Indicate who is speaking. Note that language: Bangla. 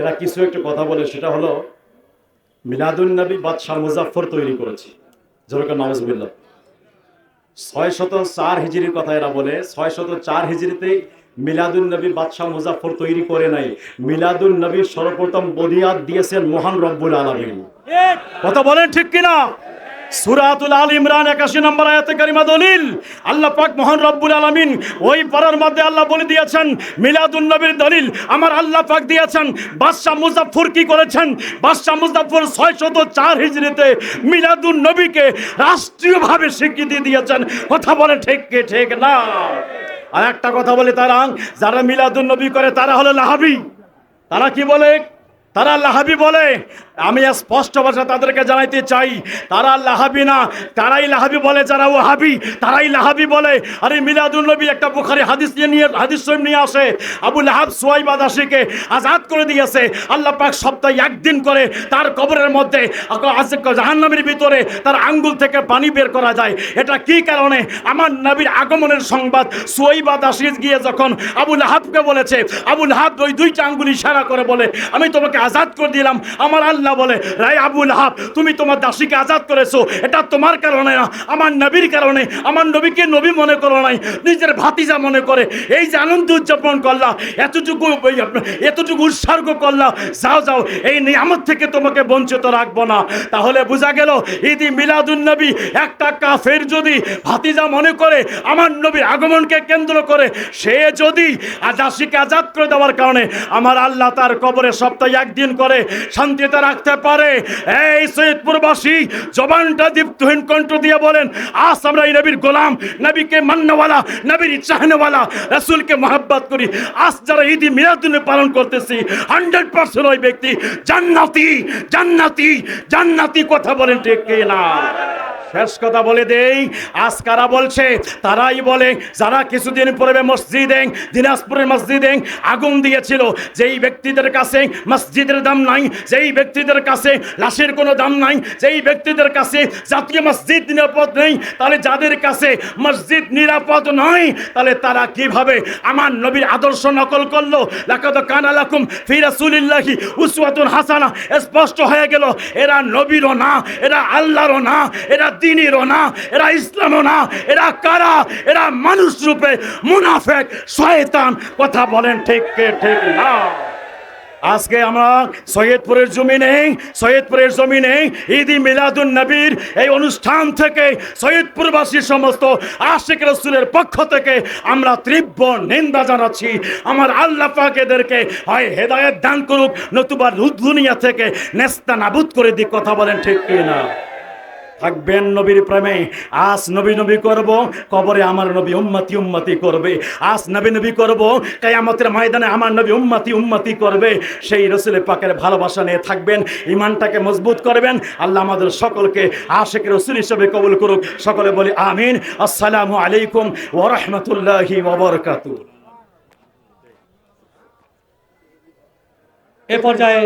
Speaker 1: এরা কিছু একটা কথা বলে, সেটা হলো মিলাদুল নবী বাদশাহ মুজাফর তৈরি করেছে। জরুকা নওয়াজবিল্লাহ ছয় শত চার হিজড়ির কথা এরা বলে ছয় শত চার হিজড়িতে মিলাদুল নবী বাদশাহ মুজাফর তৈরি করে নাই। মিলাদুল নবী সর্বপ্রথম বদিয়াত দিয়েছেন মহান রব্বুল আলমিন। কথা বলেন ঠিক কিনা? সুরাতুল আল ইমরান একাশি নম্বর আয়াতে কারিমা দলিল। আল্লাহ পাক মহান রব্বুল আলামিন ওই পারার মধ্যে আল্লাহ বলে দিয়েছেন, মিলাদুন নবীর দলিল। আমার আল্লাহ পাক দিয়েছেন, বাদশাহ মুজাফফর কি করেছেন? বাদশাহ মুজাফফর ছয়শত চার হিজরিতে মিলাদুন নবীকে রাষ্ট্রীয়ভাবে স্বীকৃতি দিয়েছেন। কথা বলে ঠিক কে, ঠিক না? আর একটা কথা বলে তারা, যারা মিলাদুন নবী করে তারা হলো লাহাবি তারা কি বলে? তারা লাহাবি বলে, আমি স্পষ্ট ভাষা তাদেরকে জানাইতে চাই, তারা লাহাবি না, তারাই লাহাবি বলে, যারা ও হাবি, তারাই লাহাবি বলে। আরে মিলাদুল নবী একটা বুখারি হাদিস নিয়ে হাদিস শরীফ নিয়ে আসে, আবু লাহাব সোয়াইব আদাসিকে আজাদ করে দিয়েছে। আল্লাহ পাক সপ্তাহে একদিন করে তার কবরের মধ্যে জাহান্নামের ভিতরে তার আঙ্গুল থেকে পানি বের করা যায়। এটা কি কারণে? আমার নবীর আগমনের সংবাদ সোয়াইব আদাসিস গিয়ে যখন আবু লাহাবকে বলেছে, আবু লাহাব ওই দুইটা আঙ্গুল ইশারা করে বলে, আমি তোমাকে আজাদ করে দিলাম। আমার আল্লাহ বলে রাই আবুল হাব তুমি তোমার দাসীকে আজাদ করেছ। এটা তোমার কারণে না, আমার নবীর কারণে। আমার নবীকে নবী মনে করো নাই, নিজের ভাতিজা মনে করে। এই যে আনন্দ উদযাপন করলা, এতটুকু এতটুকু উৎসর্গ করলা, যাও যাও, এই নিয়ামত থেকে তোমাকে বঞ্চিত রাখব না। তাহলে বোঝা গেল ইদি মিলাদুন নবী, একটা কাফের যদি ভাতিজা মনে করে, আমার নবীর আগমনকে কেন্দ্র করে, সে যদি দাসীকে আজাদ করে দেওয়ার কারণে, আমার আল্লাহ তার কবরে সপ্তাহে একদিন করে শান্তিতে রাখতে পারে। এই সৈয়দপুরবাসী জবানটা দীপ্তহীন কণ্ঠ দিয়ে বলেন, আজ আমরা এই নবীর গোলাম, নবীকে মান্যওয়ালা, নবীর চাহনেওয়ালা, রসুলকে মহাব্বত করি। আজ যারা ঈদ মিলাদুন পালন করতেছি, হান্ড্রেড পার্সেন্ট ওই ব্যক্তি জান্নাতি জান্নাতি জান্নাতি কথা বলেন ঠিক না শেষ কথা বলে দেই। আজ কারা বলছে, তারাই বলে, যারা কিছুদিন পূর্বে মসজিদে, দিনাজপুরের মসজিদে আগুন দিয়েছিল, যেই ব্যক্তিদের কাছে মসজিদের দাম নাই, যেই ব্যক্তিদের কাছে লাশের কোনো দাম নাই, যেই ব্যক্তিদের কাছে জাতীয় মসজিদ নিরাপদ নেই, তাহলে যাদের কাছে মসজিদ নিরাপদ নয় তাহলে তারা কীভাবে আমার নবীর আদর্শ নকল করল? লাকাদ কানা লাকুম ফি রাসূলিল্লাহি উসওয়াতুন হাসানা। স্পষ্ট হয়ে গেল, এরা নবীরও না, এরা আল্লাহরও না, এরা দিনেরও না, এরা ইসলামও না, এরা কারা? এরা মানুষ রূপে মুনাফেক, শয়তান। কথা বলেন ঠিক কে, ঠিক না? আজকে আমরা সৈয়দপুরের জমিনে সৈয়দপুরের জমিনে ঈদি মিলাদুন নবীর এই অনুষ্ঠান থেকে সৈয়দপুরবাসী সমস্ত আশিক রসুলের পক্ষ থেকে আমরা তীব্র নিন্দা জানাচ্ছি। আমার আল্লাহ পাক এদেরকে হয় হেদায়েত দান করুক, নতুবা দুনিয়া থেকে নেস্তা নাবুদ করে দিক, কথা বলেন ঠিক কি না থাকবেন নবীর প্রেমে। আজ নবী নবী করব, কবরে আমার নবী উম্মতি উম্মতি করবে। আজ নবী নবী করব, কায়ামতের ময়দানে আমার নবী উম্মতি উম্মতি করবে। সেই রসুলের পাকের ভালোবাসা নিয়ে থাকবেন ইমানটাকে মজবুত করবেন। আল্লাহ আমাদের সকলকে আশেখ রসুল হিসেবে কবুল করুক। সকলে বলি আমিন। আসসালামু আলাইকুম ওরহমতুল্লাহি ওবরকাতু
Speaker 2: এ পর্যায়ে